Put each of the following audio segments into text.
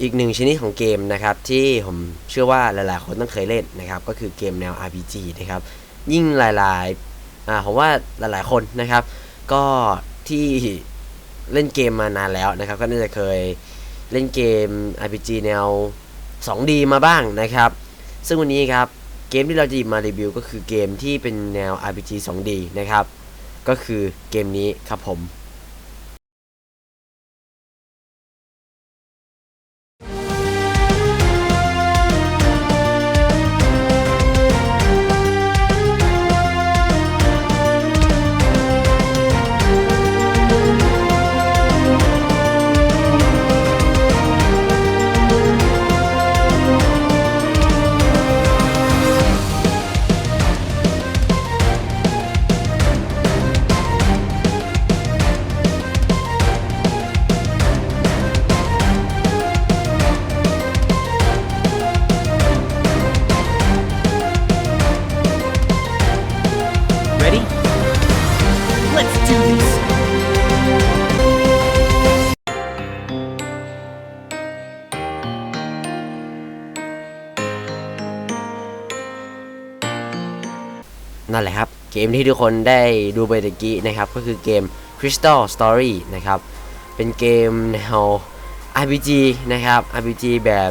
อีกหนึ่งชนิดของเกมนะครับที่ผมเชื่อว่าหลายๆ คนต้องเคยเล่นนะครับก็คือเกมแนว RPG นะครับยิ่งหลายๆอ่าผมว่าหลายๆคนนะครับ ก็ที่เล่นเกมมานานแล้วนะครับ ก็น่าจะเคยเล่นเกม RPG แนว 2D มาบ้างนะครับ ซึ่งวันนี้ครับเกมที่เราจะหยิบมารีวิวก็คือเกมที่เป็นแนว RPG 2D นะครับก็คือเกมนี้ครับผม นั่นแหละครับ เกมที่ทุกคนได้ดูไปตะกี้นะครับ ก็คือเกม Crystal Story นะครับ เป็นเกมแนว RPG นะครับ RPG แบบ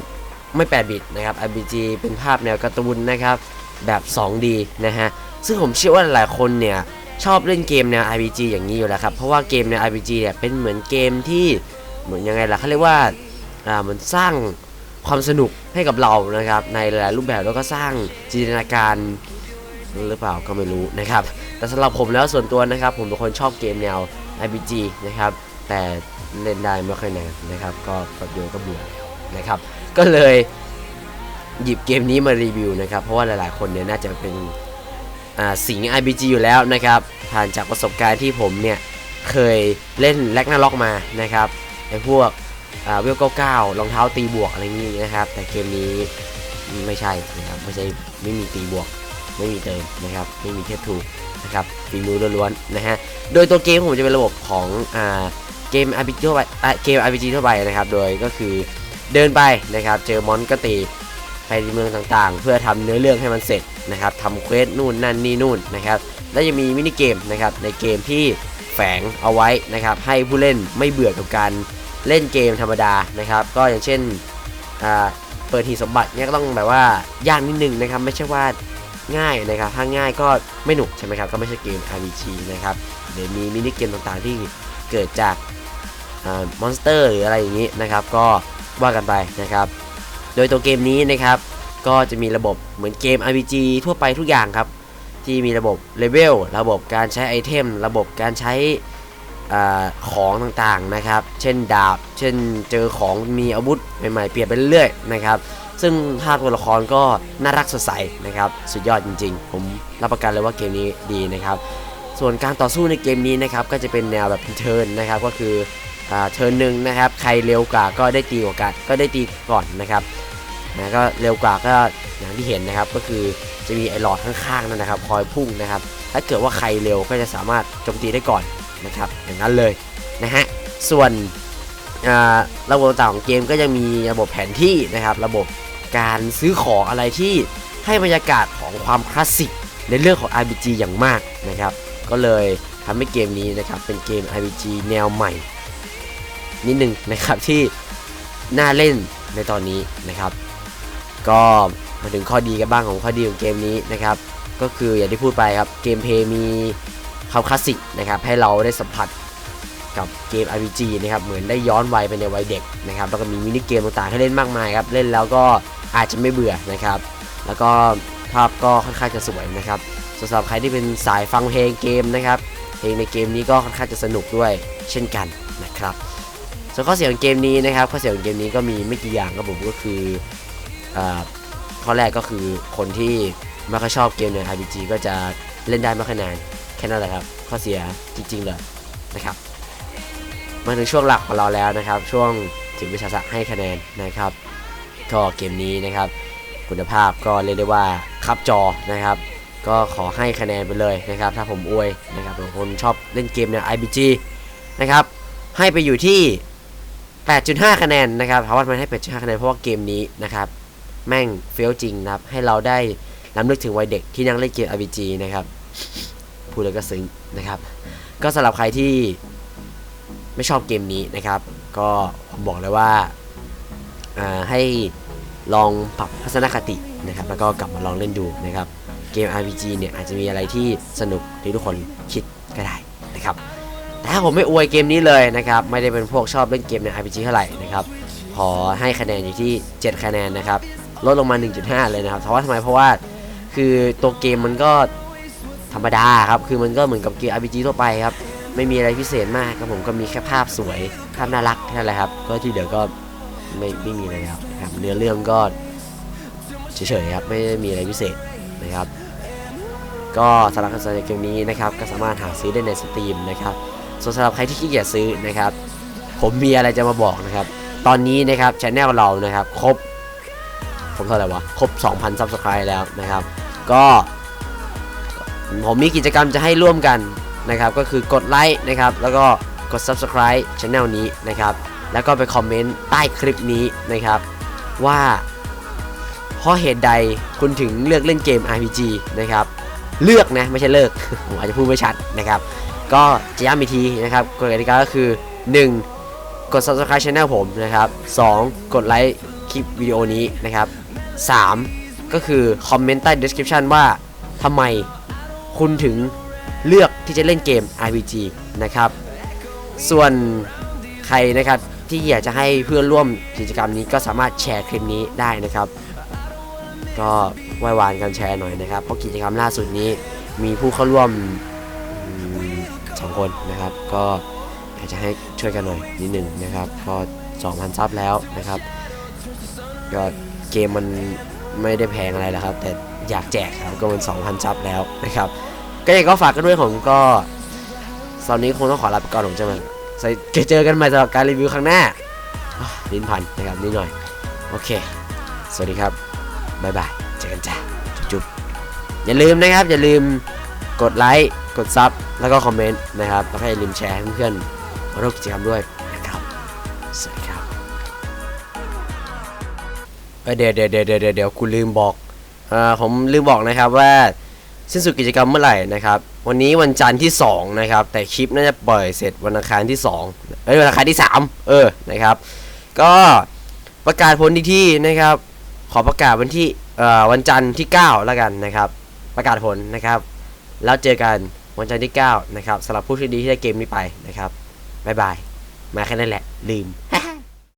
ไม่8บิตนะครับ RPG เป็นภาพแนวการ์ตูนนะครับ แบบ 2D นะฮะ ซึ่งผมเชื่อว่าหลายคนเนี่ย ชอบเล่นเกมแนว RPG อย่างนี้อยู่แล้วครับ เพราะว่าเกมแนว RPG เนี่ยเป็นเหมือนเกมที่เหมือนยังไงล่ะเขาเรียกว่าอ่ามันสร้างความสนุกให้กับเรานะครับ ในหลายรูปแบบแล้วก็สร้างจินตนาการ หรือเปล่าก็ไม่รู้นะครับ แต่สำหรับผมแล้วส่วนตัวนะครับ ผมเป็นคนชอบเกมแนว RPG นะครับ แต่เล่นได้ไม่ค่อยนานนะครับ ก็แป๊บเดียวก็เบื่อแล้วนะครับ ก็เลยหยิบเกมนี้มารีวิวนะครับ เพราะว่าหลายๆ คนเนี่ยน่าจะเป็นสิง RPG อยู่แล้วนะครับ ผ่านจากประสบการณ์ที่ผมเนี่ยเคยเล่นแลกนาล็อกมานะครับไอ้พวกอ่าเวลเก้ารองเท้าตีบวกอะไรอย่างนี้นะครับ แต่เกมนี้ไม่ใช่นะครับไม่ใช่ไม่มีตีบวก ไม่มีเติมนะครับไม่มีเทปถูกนะครับฝีมือล้วนๆนะฮะโดยตัวเกมผมจะเป็นระบบของอ่าเกม RPG ทั่วไปอะเกม RPG ทั่วไปนะครับโดยก็คือเดินไปนะครับ เจอมอนก็ตีไปในเมืองต่างๆ เพื่อทำเนื้อเรื่องให้มันเสร็จนะครับทำเควสนู่นนั่นนี่นู่นนะครับและยังมีมินิเกมนะครับในเกมที่แฝงเอาไว้นะครับให้ผู้เล่นไม่เบื่อกับการเล่นเกมธรรมดานะครับ ก็อย่างเช่นเปิดหีสมบัติเนี่ยก็ต้องแบบว่ายากนิดนึงนะครับ ไม่ใช่ว่า ง่ายนะครับ ถ้าง่ายก็ไม่หนุกใช่ไหมครับ ก็ไม่ใช่เกม RPG นะครับเดี๋ยวมีมินิเกมต่างๆที่เกิดจากมอนสเตอร์หรืออะไรอย่างนี้นะครับ ก็ว่ากันไปนะครับ โดยตัวเกมนี้นะครับ ก็จะมีระบบเหมือนเกม RPG ทั่วไปทุกอย่างครับ ที่มีระบบเลเวล ระบบการใช้ไอเทม ระบบการใช้ อของต่างๆนะครับ เช่นดาบ เช่นเจอของมีอาวุธใหม่ๆ เปลี่ยนไปเรื่อยๆนะครับ ซึ่งภาพตัวละครก็น่ารักสดใสนะครับ สุดยอดจริงๆ ผมรับประกันเลยว่าเกมนี้ดีนะครับ ส่วนการต่อสู้ในเกมนี้นะครับ ก็จะเป็นแนวแบบเทิร์นนะครับ ก็คืออเทิร์นหนึ่งนะครับ ใครเร็วกว่าก็ได้ตีกว่ากันก็ได้ตีก่อนนะครับนะก็เร็วกว่าก็อย่างที่เห็นนะครับ ก็คือจะมีไอ้หลอดข้างๆนั่นนะครับ คอยพุ่งนะครับ ถ้าเกิดว่าใครเร็วก็จะสามารถโจมตีได้ก่อน นะครับอย่างนั้นเลยนะฮะส่วนระบบต่างของเกมก็ยังมีระบบแผนที่นะครับ ระบบการซื้อของอะไรที่ให้บรรยากาศของความคลาสสิกในเรื่องของ RPG อย่างมากนะครับ ก็เลยทำให้เกมนี้นะครับเป็นเกม RPG แนวใหม่ นิดนึงนะครับที่น่าเล่นในตอนนี้นะครับ ก็มาถึงข้อดีกันบ้างของข้อดีของเกมนี้นะครับ ก็คืออย่างที่พูดไปครับเกมเพย์มี ความคลาสสิกนะครับให้เราได้สัมผัสกับเกม RPG นะครับเหมือนได้ย้อนวัยไปในวัยเด็กนะครับแล้วก็มีมินิเกมต่างๆให้เล่นมากมายครับเล่นแล้วก็อาจจะไม่เบื่อนะครับ แล้วก็ภาพก็ค่อนข้างจะสวยนะครับสำหรับใครที่เป็นสายฟังเพลงเกมนะครับเพลงในเกมนี้ก็ค่อนข้างจะสนุกด้วยเช่นกันนะครับส่วนข้อเสียของเกมนี้นะครับข้อเสียของเกมนี้ก็มีไม่กี่อย่างครับผมก็คืออข้อแรกก็คือคนที่ไม่ค่อยชอบเกมใน RPG ก็จะเล่นได้ไม่ค่อยนาน ค่นั้นแหละครับ ข้อเสียจริงๆเลยนะครับ มาถึงช่วงหลักของเราแล้วนะครับ ช่วงถึงวิชาศาสตร์ให้คะแนนนะครับก็เกมนี้นะครับ คุณภาพก็เรียกได้ว่าคับจอนะครับ ก็ขอให้คะแนนไปเลยนะครับ ถ้าผมอวยนะครับผมคนชอบเล่นเกมแนว RPG นะครับให้ไปอยู่ที่ 8.5 คะแนนนะครับถามว่ามันให้ 8.5 คะแนนเพราะว่าเกมนี้นะครับ แม่งเฟลจริงนะครับ ให้เราได้ล้ำลึกถึงวัยเด็กที่นั่งเล่นเกม RPG นะครับ พูดแล้วก็ซึ้งนะครับ ก็สำหรับใครที่ไม่ชอบเกมนี้นะครับ ก็ผมบอกเลยว่าให้ลองปรับทัศนคตินะครับ แล้วก็กลับมาลองเล่นดูนะครับ เกม RPG เนี่ยอาจจะมีอะไรที่สนุกที่ทุกคนคิดก็ได้นะครับแต่ถ้าผมไม่อวยเกมนี้เลยนะครับ ไม่ได้เป็นพวกชอบเล่นเกมใน RPG เท่าไหร่นะครับ ขอให้คะแนนอยู่ที่ 7 คะแนนนะครับ ลดลงมา 1.5 เลยนะครับ เพราะว่าทำไม เพราะว่า คือตัวเกมมันก็ ธรรมดาครับ คือมันก็เหมือนกับเกม RPG ทั่วไปครับ ไม่มีอะไรพิเศษมากครับผมก็มีแค่ภาพสวย ภาพน่ารักแค่นั้นแหละครับ ก็ที่เหลือก็ไม่ไม่มีอะไรแล้วครับเนื้อเรื่องก็เฉยๆครับ ไม่ได้มีอะไรพิเศษนะครับ ก็สำหรับการสนใจเกมนี้นะครับ ก็สามารถหาซื้อได้ในสตรีมนะครับ ส่วนสำหรับใครที่ขี้เกียจซื้อนะครับ ผมมีอะไรจะมาบอกนะครับ ตอนนี้นะครับช anel เรานะครับ ครบ ผมเท่าไหร่วะ ครบ 2,000 subscribe แล้วนะครับ ก็ ผมมีกิจกรรมจะให้ร่วมกันนะครับ ก็คือกดไลค์นะครับ แล้วก็กด subscribe channel นี้นะครับ แล้วก็ไปคอมเมนต์ใต้คลิปนี้นะครับ ว่าเพราะเหตุใดคุณถึงเลือกเล่นเกม RPG นะครับ เลือกนะไม่ใช่เลิก ผมอาจจะพูดไม่ชัดนะครับ ก็จะย้ำอีกทีนะครับกฎกติกาก็คือ 1. กด subscribe channel ผมนะครับ 2. กดไลค์คลิปวิดีโอนี้นะครับ 3. ก็คือคอมเมนต์ใต้ description ว่าทำไม คุณถึงเลือกที่จะเล่นเกม RPG นะครับ ส่วนใครนะครับที่อยากจะให้เพื่อนร่วมกิจกรรมนี้ก็สามารถแชร์คลิปนี้ได้นะครับ ก็ไหว้วานกันแชร์หน่อยนะครับ เพราะกิจกรรมล่าสุดนี้มีผู้เข้าร่วมสองคนนะครับ ก็อยากจะให้ช่วยกันหน่อยนิดหนึ่งนะครับ ก็2,000ซับแล้วนะครับก็เกมมันไม่ได้แพงอะไรแล้วครับ แต่อยากแจกครับก็มัน2,000ซับแล้วนะครับ ก็ยังก็ฝากกันด้วยผมก็ตอนนี้คงต้องขอลาไปก่อนผมจะมาเจอกันใหม่สำหรับการรีวิวครั้งหน้าลิ้นพันนะครับนิดหน่อย โอเค สวัสดีครับบายบาย เจอกันจ้าจุ๊บๆอย่าลืมนะครับ อย่าลืมกดไลค์ กดซับ แล้วก็คอมเมนต์นะครับ แล้วก็อย่าลืมแชร์ให้เพื่อนๆมาร่วมกิจกรรมด้วยนะครับ สวัสดีครับเดี๋ยวเดี๋ยวเดี๋ยวเดี๋ยวเดี๋ยวกูลืมบอก อ่อผมลืมบอกนะครับว่า สิ้นสุดกิจกรรมเมื่อไหร่นะครับ วันนี้วันจันทร์ที่ 2 นะครับ แต่คลิปน่าจะปล่อยเสร็จวันอังคารที่2เอ้ยวันอังคารที่ 3 เออนะครับ ก็ประกาศผลอีกที่นะครับ ขอประกาศวันที่เอ่อวันจันทร์ที่ 9 แล้วกันนะครับ ประกาศผลนะครับ แล้วเจอกันวันจันทร์ที่ 9 นะครับสำหรับผู้โชคดีที่ได้เกมนี้ไปนะครับบ๊ายบายมาแค่นั้นแหละลืม